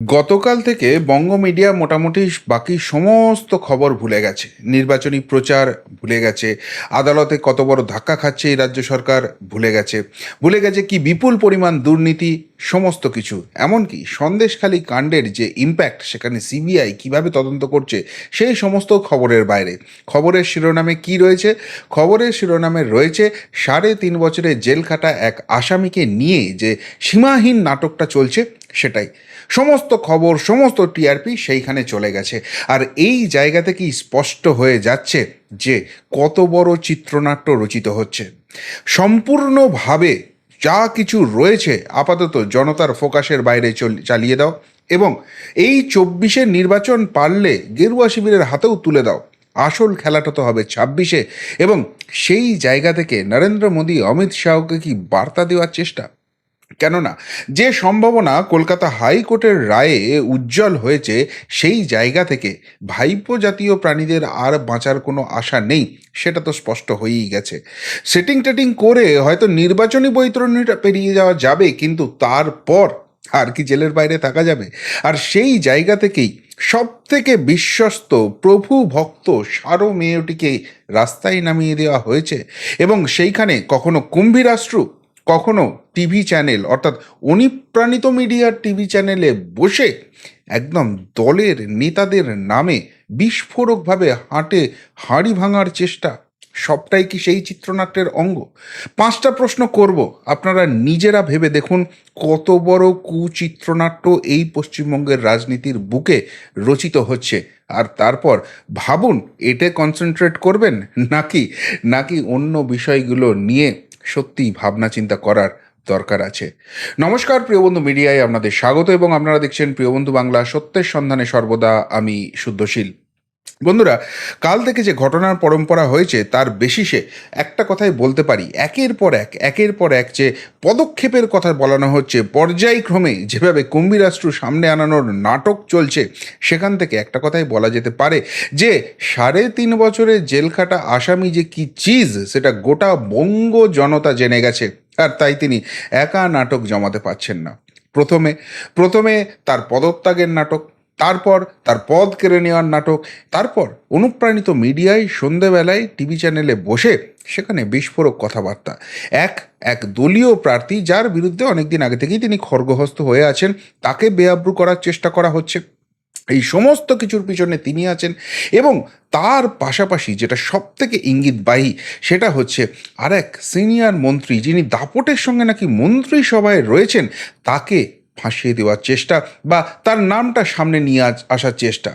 গতকাল থেকে বঙ্গ মিডিয়া মোটামুটি বাকি সমস্ত খবর ভুলে গেছে। নির্বাচনী প্রচার ভুলে গেছে। আদালতে কত বড় ধাক্কা খাচ্ছে এই রাজ্য সরকার ভুলে গেছে। ভুলে গেছে কি বিপুল পরিমাণ দুর্নীতি, সমস্ত কিছু। এমনকি সন্দেশখালী কাণ্ডের যে ইম্প্যাক্ট সেখানে সিবিআই কীভাবে তদন্ত করছে, সেই সমস্ত খবরের বাইরে। খবরের শিরোনামে কি রয়েছে? খবরের শিরোনামে রয়েছে সাড়ে তিন বছরের জেল খাটা এক আসামিকে নিয়ে যে সীমাহীন নাটকটা চলছে। সেটাই। সমস্ত খবর, সমস্ত টিআরপি সেইখানে চলে গেছে। আর এই জায়গা থেকেই স্পষ্ট হয়ে যাচ্ছে যে কত বড় চিত্রনাট্য রচিত হচ্ছে? সম্পূর্ণভাবে যা কিছু রয়েছে আপাতত জনতার ফোকাসের বাইরে চল, চালিয়ে দাও এবং এই চব্বিশের নির্বাচন পারলে গেরুয়া শিবিরের হাতেও তুলে দাও। আসল খেলাটা তো হবে ছাব্বিশে এবং সেই জায়গা থেকে নরেন্দ্র মোদী অমিত শাহকে কি বার্তা দেওয়ার চেষ্টা? কেননা, যে সম্ভাবনা কলকাতা হাইকোর্টের রায়ে উজ্জ্বল হয়েছে, সেই জায়গা থেকে ভাইপো জাতীয় প্রাণীদের আর বাঁচার কোনো আশা নেই, সেটা তো স্পষ্ট হয়েই গেছে। সেটিং টেটিং করে হয়তো নির্বাচনী বৈতরণীটা পেরিয়ে যাওয়া যাবে, কিন্তু তারপর আর কি জেলের বাইরে থাকা যাবে? আর সেই জায়গা থেকেই সব থেকে বিশ্বস্ত প্রভু ভক্ত সারো মেয়েটিকে রাস্তায় নামিয়ে দেওয়া হয়েছে, এবং সেইখানে কখনো কুম্ভীরাষ্ট্র কখনো টিভি চ্যানেল, অর্থাৎ অনুপ্রাণিত মিডিয়ার টিভি চ্যানেলে বসে একদম দলের নেতাদের নামে বিস্ফোরকভাবে হাঁটে হাঁড়ি ভাঙার চেষ্টা। সবটাই কি সেই চিত্রনাট্যের অঙ্গ? পাঁচটা প্রশ্ন করব। আপনারা নিজেরা ভেবে দেখুন কত বড় কুচিত্রনাট্য এই পশ্চিমবঙ্গের রাজনীতির বুকে রচিত হচ্ছে। আর তারপর ভাবুন, এতে কনসেন্ট্রেট করবেন নাকি নাকি অন্য বিষয়গুলো নিয়ে সত্যিই ভাবনা চিন্তা করার দরকার আছে। নমস্কার প্রিয়বন্ধু মিডিয়ায় আপনাদের স্বাগত এবং আপনারা দেখছেন প্রিয়বন্ধু বাংলা সত্যের সন্ধানে সর্বদা, আমি শুদ্ধশীল। বন্ধুরা, কাল থেকে যে ঘটনার পরম্পরা হয়েছে, তার বেশিসে একটা কথাই বলতে পারি। একের পর এক, একের পর এক যে পদক্ষেপের কথা বলানো হচ্ছে, পর্যায়ক্রমে যেভাবে কুম্ভীরাষ্ট্র সামনে আনানোর নাটক চলছে, সেখান থেকে একটা কথাই বলা যেতে পারে যে, সাড়ে তিন বছরের জেলখাটা আসামি যে কি চিজ, সেটা গোটা বঙ্গ জনতা জেনে গেছে, আর তাই তিনি একা নাটক জমাতে পারছেন না। প্রথমে প্রথমে তার পদত্যাগের নাটক তারপর তার পদ কেড়ে নেওয়ার নাটক, তারপর অনুপ্রাণিত মিডিয়ায় সন্ধেবেলায় টিভি চ্যানেলে বসে সেখানে বিস্ফোরক কথাবার্তা। এক এক দলীয় প্রার্থী যার বিরুদ্ধে অনেকদিন আগে থেকেই তিনি খর্গহস্ত হয়ে আছেন, তাকে বেআব্রু করার চেষ্টা করা হচ্ছে। এই সমস্ত কিছুর পিছনে তিনি আছেন এবং তার পাশাপাশি যেটা সব থেকে ইঙ্গিতবাহী সেটা হচ্ছে আর এক সিনিয়র মন্ত্রী যিনি দাপটের সঙ্গে নাকি মন্ত্রিসভায় রয়েছেন, তাকে ফাঁসিয়ে দেওয়ার চেষ্টা বা তার নামটা সামনে নিয়ে আসার চেষ্টা।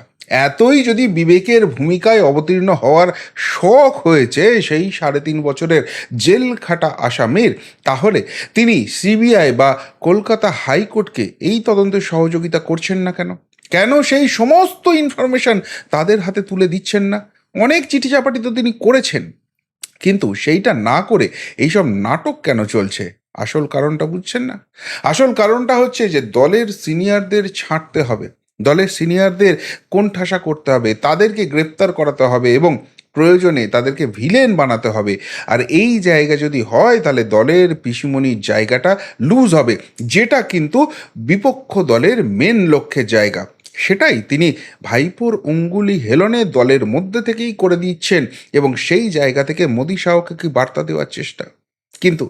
এতই যদি বিবেকের ভূমিকায় অবতীর্ণ হওয়ার শখ হয়েছে সেই সাড়ে তিন বছরের জেল খাটা আসামির, তাহলে তিনি সিবিআই বা কলকাতা হাইকোর্টকে এই তদন্তে সহযোগিতা করছেন না কেন? কেন সেই সমস্ত ইনফরমেশন তাদের হাতে তুলে দিচ্ছেন না? অনেক চিঠি চাপাটি তো তিনি করেছেন। কিন্তু সেইটা না করে এইসব নাটক কেন চলছে? আসল কারণটা বুঝছেন না? আসল কারণটা হচ্ছে যে দলের সিনিয়রদের ছাঁটতে হবে। দলের সিনিয়রদের কোণঠাসা করতে হবে, তাদেরকে গ্রেপ্তার করাতে হবে এবং প্রয়োজনে তাদেরকে ভিলেন বানাতে হবে। আর এই জায়গা যদি হয় তাহলে দলের পিসিমণির জায়গাটা লুজ হবে, যেটা কিন্তু বিপক্ষ দলের মেন লক্ষ্যের জায়গা। সেটাই তিনি ভাইপোর অঙ্গুলি হেলনে দলের মধ্যে থেকেই করে দিচ্ছেন এবং সেই জায়গা থেকে মোদী শাহকে কি বার্তা দেওয়ার চেষ্টা? কিন্তু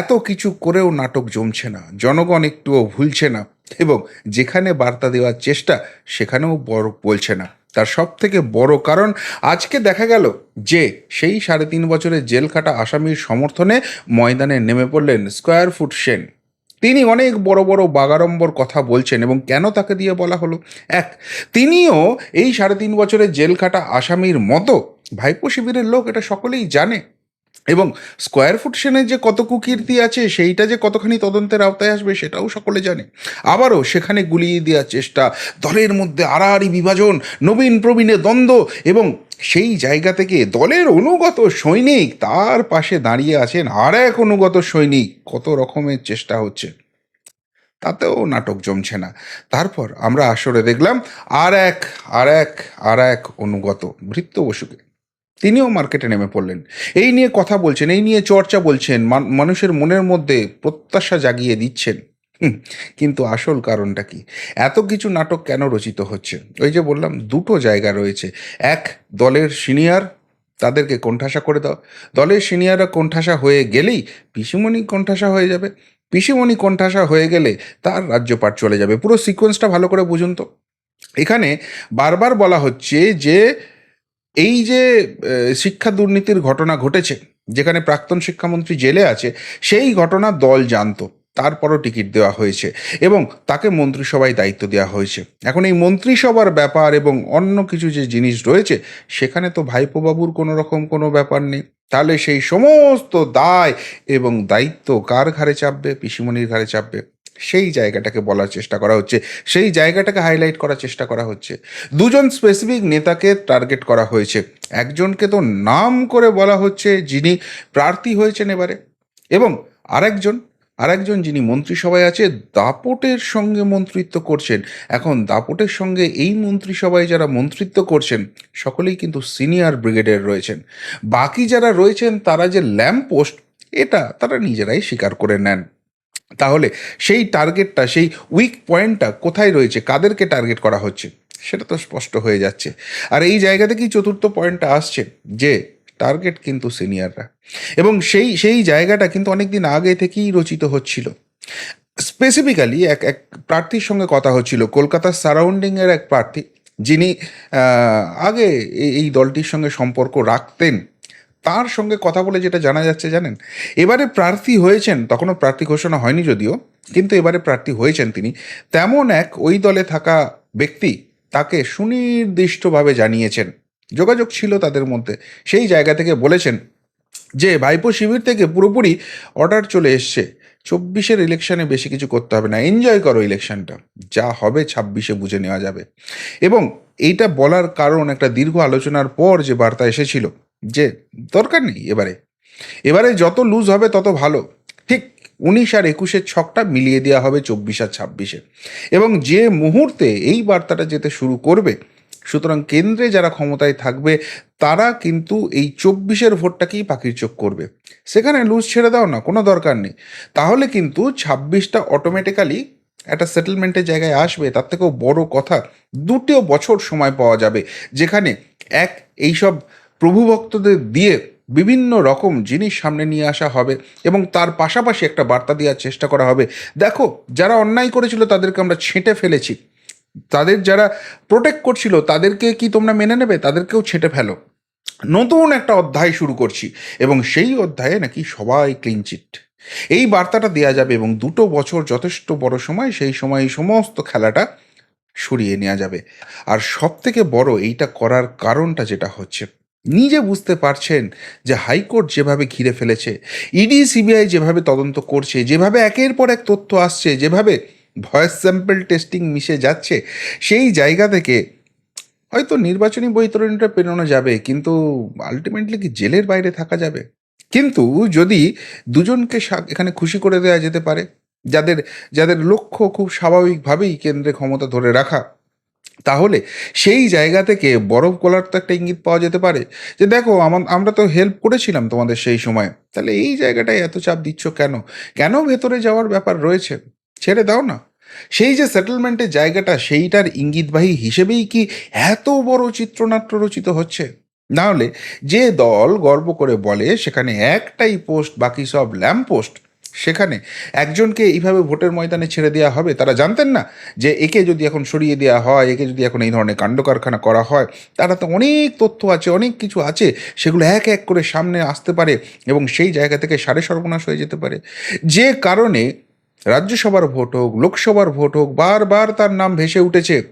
এত কিছু করেও নাটক জমছে না, জনগণ একটুও ভুলছে না এবং যেখানে বার্তা দেওয়ার চেষ্টা সেখানেও বড় বলছে না। তার সব থেকে বড় কারণ, আজকে দেখা গেল যে সেই সাড়ে তিন বছরের জেল খাটা আসামির সমর্থনে ময়দানে নেমে পড়লেন স্কোয়ার ফুট সেন। তিনি অনেক বড় বড় বাগাড়ম্বর কথা বলছেন এবং কেন তাকে দিয়ে বলা হলো? এক, তিনিও এই সাড়ে তিন বছরের জেল খাটা আসামির মতো ভাইপো শিবিরের লোক এটা সকলেই জানে। এবং স্কোয়ার ফুট সেনের যে কত কুকীর্তি আছে, সেইটা যে কতখানি তদন্তের আওতায় আসবে সেটাও সকলে জানে। আবারও সেখানে গুলিয়ে দেওয়ার চেষ্টা, দলের মধ্যে আড়াআড়ি বিভাজন, নবীন প্রবীণের দ্বন্দ্ব এবং সেই জায়গা থেকে দলের অনুগত সৈনিক তার পাশে দাঁড়িয়ে আছেন আর এক অনুগত সৈনিক। কত রকমের চেষ্টা হচ্ছে। তাতেও নাটক জমছে না। তারপর আমরা আসরে দেখলাম, আর এক আর এক আর এক অনুগত, ভৃত্য বসুকে। তিনিও মার্কেটে নেমে পড়লেন। এই নিয়ে কথা বলছেন, এই নিয়ে চর্চা বলছেন মানুষের মনের মধ্যে প্রত্যাশা জাগিয়ে দিচ্ছেন। কিন্তু আসল কারণটা কি? এত কিছু নাটক কেন রচিত হচ্ছে? ওই যে বললাম, দুটো জায়গা রয়েছে। এক, দলের সিনিয়র, তাদেরকে কোণঠাসা করে দাও। দলের সিনিয়ররা কোণঠাসা হয়ে গেলেই পিসিমণি কোণঠাসা হয়ে যাবে। পিসিমণি কোণঠাসা হয়ে গেলে তার রাজ্যপাট চলে যাবে। পুরো সিকোয়েন্সটা ভালো করে বুঝুন তো। এখানে বারবার বলা হচ্ছে যে এই যে শিক্ষা দুর্নীতির ঘটনা ঘটেছে, যেখানে প্রাক্তন শিক্ষামন্ত্রী জেলে আছে, সেই ঘটনা দল জানতো, তারপরও টিকিট দেওয়া হয়েছে এবং তাকে মন্ত্রিসভায় দায়িত্ব দেওয়া হয়েছে। এখন এই মন্ত্রিসভার ব্যাপার এবং অন্য কিছু যে জিনিস রয়েছে, সেখানে তো ভাইপোবাবুর কোনো রকম কোনো ব্যাপার নেই। তাহলে সেই সমস্ত দায় এবং দায়িত্ব কার ঘাড়ে চাপবে, পিসিমণির ঘাড়ে চাপবে? সেই জায়গাটাকে বলার চেষ্টা করা হচ্ছে। সেই জায়গাটাকে হাইলাইট করার চেষ্টা করা হচ্ছে। দুজন স্পেসিফিক নেতাকে টার্গেট করা হয়েছে। একজনকে তো নাম করে বলা হচ্ছে যিনি প্রার্থী হয়েছেন এবারে। এবং আরেকজন আরেকজন যিনি মন্ত্রিসভায় আছে, দাপটের সঙ্গে মন্ত্রিত্ব করছেন। এখন দাপটের সঙ্গে এই মন্ত্রিসভায় যারা মন্ত্রিত্ব করছেন, সকলেই কিন্তু সিনিয়র ব্রিগেডের রয়েছেন। বাকি যারা রয়েছেন, তারা যে ল্যাম্প পোস্ট এটা তারা নিজেরাই স্বীকার করে নেন। তাহলে সেই টার্গেটটা সেই উইক পয়েন্টটা কোথায় রয়েছে? কাদেরকে টার্গেট করা হচ্ছে? সেটা তো স্পষ্ট হয়ে যাচ্ছে। আর এই জায়গা থেকেই চতুর্থ পয়েন্টটা আসছে যে টার্গেট কিন্তু সিনিয়ররা এবং সেই সেই জায়গাটা কিন্তু অনেক দিন আগে থেকেই রচিত হচ্ছিল। স্পেসিফিক্যালি এক এক প্রার্থীর সঙ্গে কথা হচ্ছিল, কলকাতার সারাউন্ডিংয়ের এক প্রার্থী যিনি আগে এই এই দলটির সঙ্গে সম্পর্ক রাখতেন। তার সঙ্গে কথা বলে যেটা জানা যাচ্ছে, জানেন? এবারে প্রার্থী হয়েছেন, তখনও প্রার্থী ঘোষণা হয়নি যদিও, কিন্তু এবারে প্রার্থী হয়েছেন তিনি। তেমন এক ওই দলে থাকা ব্যক্তি তাকে সুনির্দিষ্টভাবে জানিয়েছেন। যোগাযোগ ছিল তাদের মধ্যে। সেই জায়গা থেকে বলেছেন যে, ভাইপো শিবির থেকে পুরোপুরি অর্ডার চলে এসছে। চব্বিশের ইলেকশনে বেশি কিছু করতে হবে না। এনজয় করো ইলেকশনটা যা হবে ছাব্বিশে বুঝে নেওয়া যাবে। এবং এইটা বলার কারণ একটা দীর্ঘ আলোচনার পর যে বার্তা এসেছিল যে দরকার নেই এবারে। এবারে যত লুজ হবে তত ভালো। ঠিক উনিশ আর একুশের ছকটা মিলিয়ে দেওয়া হবে চব্বিশ আর ছাব্বিশে। এবং যে মুহূর্তে এই বার্তাটা যেতে শুরু করবে, সুতরাং কেন্দ্রে যারা ক্ষমতায় থাকবে, তারা কিন্তু এই চব্বিশের ভোটটাকেই পাখির চোখ করবে। সেখানে লুজ ছেড়ে দাও না, কোনো দরকার নেই। তাহলে কিন্তু ছাব্বিশটা অটোমেটিক্যালি একটা সেটেলমেন্টের জায়গায় আসবে। তার থেকেও বড় কথা, দুটো বছর সময় পাওয়া যাবে, যেখানে এক, এইসব প্রভুভক্তদের দিয়ে বিভিন্ন রকম জিনিস সামনে নিয়ে আসা হবে এবং তার পাশাপাশি একটা বার্তা দেওয়ার চেষ্টা করা হবে। দেখো, যারা অন্যায় করেছিল তাদেরকে আমরা ছেঁটে ফেলেছি। তাদের যারা প্রোটেক্ট করছিল, তাদেরকে কি তোমরা মেনে নেবে? তাদেরকেও ছেঁটে ফেলো। নতুন একটা অধ্যায় শুরু করছি এবং সেই অধ্যায়ে নাকি সবাই ক্লিনচিট এই বার্তাটা দেওয়া যাবে এবং দুটো বছর যথেষ্ট বড় সময়, সেই সময় এই সমস্ত খেলাটা সরিয়ে নেওয়া যাবে। আর সব থেকে বড় এইটা করার কারণটা যেটা হচ্ছে নিজে বুঝতে পারছেন যে হাইকোর্ট যেভাবে ঘিরে ফেলেছে, ইডি, সিবিআই যেভাবে তদন্ত করছে, যেভাবে একের পর এক তথ্য আসছে, যেভাবে ভয়েস স্যাম্পল টেস্টিং মিশে যাচ্ছে, সেই জায়গা থেকে হয়তো নির্বাচনী বৈতরণীটা পেরোনো যাবে, কিন্তু আলটিমেটলি কি জেলের বাইরে থাকা যাবে? কিন্তু যদি দুজনকে এখানে খুশি করে দেওয়া যেতে পারে, যাদের যাদের লক্ষ্য খুব স্বাভাবিকভাবেই কেন্দ্রে ক্ষমতা ধরে রাখা তাহলে সেই জায়গা থেকে বরফ গলার তো একটা ইঙ্গিত পাওয়া যেতে পারে যে দেখো, আমা- আমরা তো হেল্প করেছিলাম তোমাদের সেই সময়। তাহলে এই জায়গাটায় এত চাপ দিচ্ছ কেন? কেন ভেতরে যাওয়ার ব্যাপার রয়েছে? ছেড়ে দাও না। সেই যে সেটেলমেন্টের জায়গাটা, সেইটার ইঙ্গিতবাহী হিসেবেই কি এত বড় চিত্রনাট্য রচিত হচ্ছে? না হলে যে দল গর্ব করে বলে, সেখানে একটাই পোস্ট বাকি সব ল্যাম্প পোস্ট সেখানে একজনকে এইভাবে ভোটের ময়দানে ছেড়ে দেওয়া হবে? তারা জানতেন না যে একে যদি এখন সরিয়ে দেওয়া হয়, একে যদি এখন এই ধরনের কাণ্ড কারখানা করা হয়, তারা তো অনেক তথ্য আছে, অনেক কিছু আছে, সেগুলো এক এক করে সামনে আসতে পারে এবং সেই জায়গা থেকে সাড়ে সর্বনাশ হয়ে যেতে পারে। যে কারণে রাজ্যসভার ভোট হোক, লোকসভার ভোট হোক, বারবার তার নাম ভেসে উঠেছে,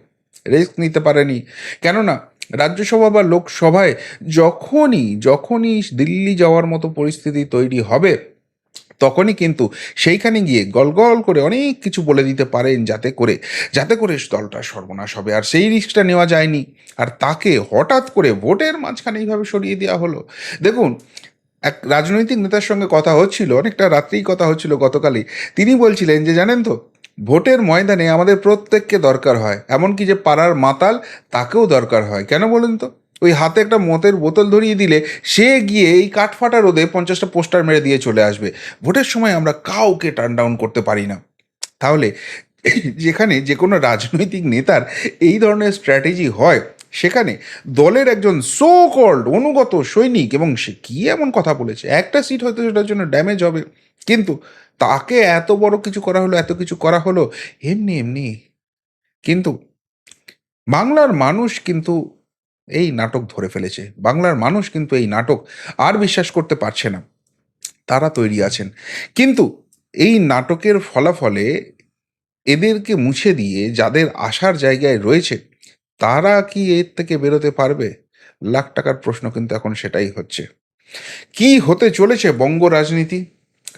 রিস্ক নিতে পারেনি। কেননা, রাজ্যসভা বা লোকসভায় যখনই যখনই দিল্লি যাওয়ার মতো পরিস্থিতি তৈরি হবে তখনই কিন্তু সেইখানে গিয়ে গলগল করে অনেক কিছু বলে দিতে পারেন যাতে করে যাতে করে দলটা সর্বনাশ হবে। আর সেই রিস্কটা নেওয়া যায়নি। আর তাকে হঠাৎ করে ভোটের মাঝখানে এইভাবে সরিয়ে দেওয়া হলো। দেখুন, এক রাজনৈতিক নেতার সঙ্গে কথা হচ্ছিল, অনেকটা রাত্রেই কথা হচ্ছিল গতকালই। তিনি বলছিলেন যে, জানেন তো, ভোটের ময়দানে আমাদের প্রত্যেককে দরকার হয়। এমনকি যে পাড়ার মাতাল, তাকেও দরকার হয়। কেন বলুন তো? ওই হাতে একটা মতের বোতল ধরিয়ে দিলে সে গিয়ে এই কাঠফাটা রোদে পঞ্চাশটা পোস্টার মেরে দিয়ে চলে আসবে। ভোটের সময় আমরা কাউকে টার্ন ডাউন করতে পারি না। তাহলে যেখানে যে কোনো রাজনৈতিক নেতার এই ধরনের স্ট্র্যাটেজি হয়, সেখানে দলের একজন সো কল্ড অনুগত সৈনিক এবং সে কী এমন কথা বলেছে? একটা সিট হয়তো সেটার জন্য ড্যামেজ হবে। কিন্তু তাকে এত বড় কিছু করা হলো, এত কিছু করা হলো, এমনি এমনি। কিন্তু বাংলার মানুষ কিন্তু এই নাটক ধরে ফেলেছে। বাংলার মানুষ কিন্তু এই নাটক আর বিশ্বাস করতে পারছে না। তারা তৈরি আছেন। কিন্তু এই নাটকের ফলাফলে এদেরকে মুছে দিয়ে যাদের আসার জায়গায় রয়েছে, তারা কি এর থেকে বেরোতে পারবে? লাখ টাকার প্রশ্ন কিন্তু এখন সেটাই হচ্ছে। কি হতে চলেছে বঙ্গ রাজনীতি?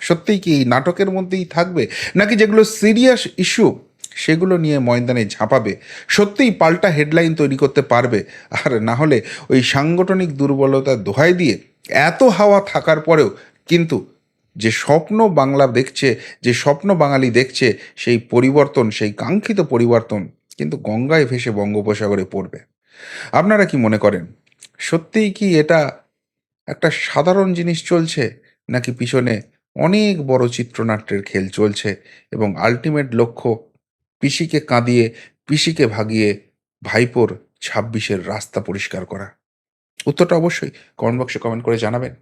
সত্যিই কি এই নাটকের মধ্যেই থাকবে? নাকি যেগুলো সিরিয়াস ইস্যু সেগুলো নিয়ে ময়দানে ঝাঁপাবে। সত্যিই পাল্টা হেডলাইন তৈরি করতে পারবে। আর না হলে ওই সাংগঠনিক দুর্বলতার দোহাই দিয়ে এত হাওয়া থাকার পরেও কিন্তু যে স্বপ্ন বাংলা দেখছে, যে স্বপ্ন বাঙালি দেখছে, সেই পরিবর্তন, সেই কাঙ্ক্ষিত পরিবর্তন কিন্তু গঙ্গায় ভেসে বঙ্গোপসাগরে পড়বে। আপনারা কি মনে করেন? সত্যিই কি এটা একটা সাধারণ জিনিস চলছে? নাকি পিছনে অনেক বড় চিত্রনাট্যের খেল চলছে? এবং আলটিমেট লক্ষ্য পিসিকে কাঁদিয়ে, পিসিকে ভাগিয়ে ভাইপোর ছাব্বিশের রাস্তা পরিষ্কার করা। উত্তরটা অবশ্যই কমেন্ট বক্সে কমেন্ট করে জানাবেন।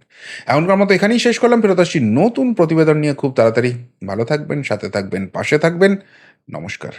এমনকার মতো এখানেই শেষ করলাম। ফেরত আসছি নতুন প্রতিবেদন নিয়ে খুব তাড়াতাড়ি। ভালো থাকবেন, সাথে থাকবেন, পাশে থাকবেন। নমস্কার।